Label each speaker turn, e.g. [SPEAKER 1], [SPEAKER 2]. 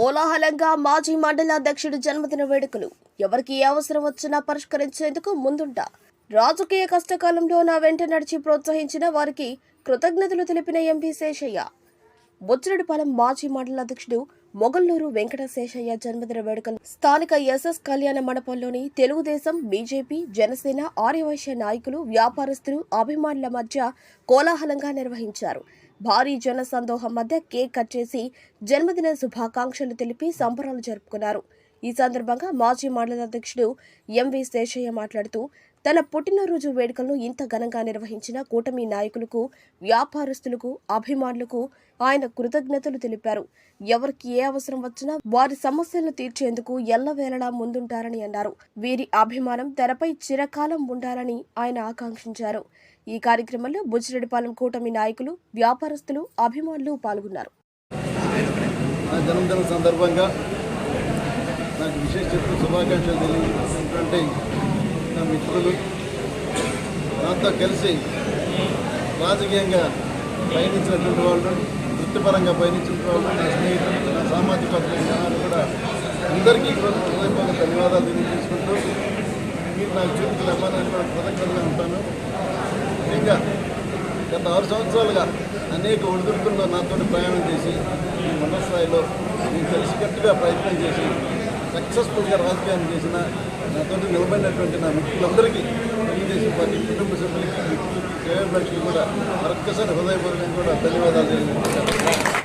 [SPEAKER 1] కోలాహలంగా మాజీ మండలాధ్యక్షుడు జన్మదిన వేడుకలు. ఎవరికి ఏ అవసరం వచ్చినా పరిష్కరించేందుకు ముందుంటా. రాజకీయ కష్టకాలంలో నా వెంట నడిచి ప్రోత్సహించిన వారికి కృతజ్ఞతలు తెలిపిన ఎంపీ శేషయ్య. బొచ్చిరెడ్డిపాలెం మాజీ మండల అధ్యక్షుడు మొగల్లూరు వెంకటశేషయ్య జన్మదిన వేడుకలు. స్థానిక ఎస్ఎస్ కళ్యాణ మండపంలోని తెలుగుదేశం బీజేపీ జనసేన ఆర్యవైశ్య నాయకులు వ్యాపారస్తులు అభిమానుల మధ్య కోలాహలంగా నిర్వహించారు. భారీ జన సందోహం మధ్య కేక్ కట్ చేసి జన్మదిన శుభాకాంక్షలు తెలిపి సంబరాలు జరుపుకున్నారు. ఈ సందర్భంగా మాజీ మండల అధ్యక్షుడు ఎంవి శేషయ్య మాట్లాడుతూ తన పుట్టినరోజు వేడుకలను ఇంత ఘనంగా నిర్వహించిన కూటమి నాయకులకు వ్యాపారస్తులకు అభిమానులకు ఆయన కృతజ్ఞతలు తెలిపారు. ఎవరికి ఏ అవసరం వచ్చినా వారి సమస్యలను తీర్చేందుకు ఎల్లవేళలా ముందుంటారని అన్నారు. వీరి అభిమానం తెరపై చిరకాలం ఉండాలని ఆయన ఆకాంక్షించారు. ఈ కార్యక్రమంలో బుజ్జిరెడ్డిపాలెం కూటమి నాయకులు వ్యాపారస్తులు అభిమానులు పాల్గొన్నారు.
[SPEAKER 2] జన్మదిన సందర్భంగా విశేష చెప్పు శుభాకాంక్షలు తెలియజేసినటువంటి నా మిత్రులు నాతో కలిసి రాజకీయంగా పయనించినటువంటి వాళ్ళు వృత్తిపరంగా పయనించినటువంటి వాళ్ళు నా స్నేహితులు నా సామాజిక వర్గాలు కూడా అందరికీ హృదయపూర్వక ధన్యవాదాలు తెలియజేసుకుంటూ మీరు నాకు చూపించిన అమ్మాయిని కూడా కృతజ్ఞతగా ఉంటాను. ముఖ్యంగా గత ఆరు సంవత్సరాలుగా అనేక ఒడిదుడుకుల్లో నాతో ప్రయాణం చేసి ఈ స్థాయిలో నేను కలిసికట్టుగా ప్రయత్నం చేసి సక్సెస్ఫుల్గా రాజకీయాలు చేసిన నాతో నిలబడినటువంటి నా మిత్రులందరికీ తెలుగుదేశం పార్టీ కుటుంబ సభ్యులకి మిత్రులకి కూడా మరొక్కసారి హృదయపూర్వకంగా కూడా ధన్యవాదాలు తెలియజేస్తున్నాను.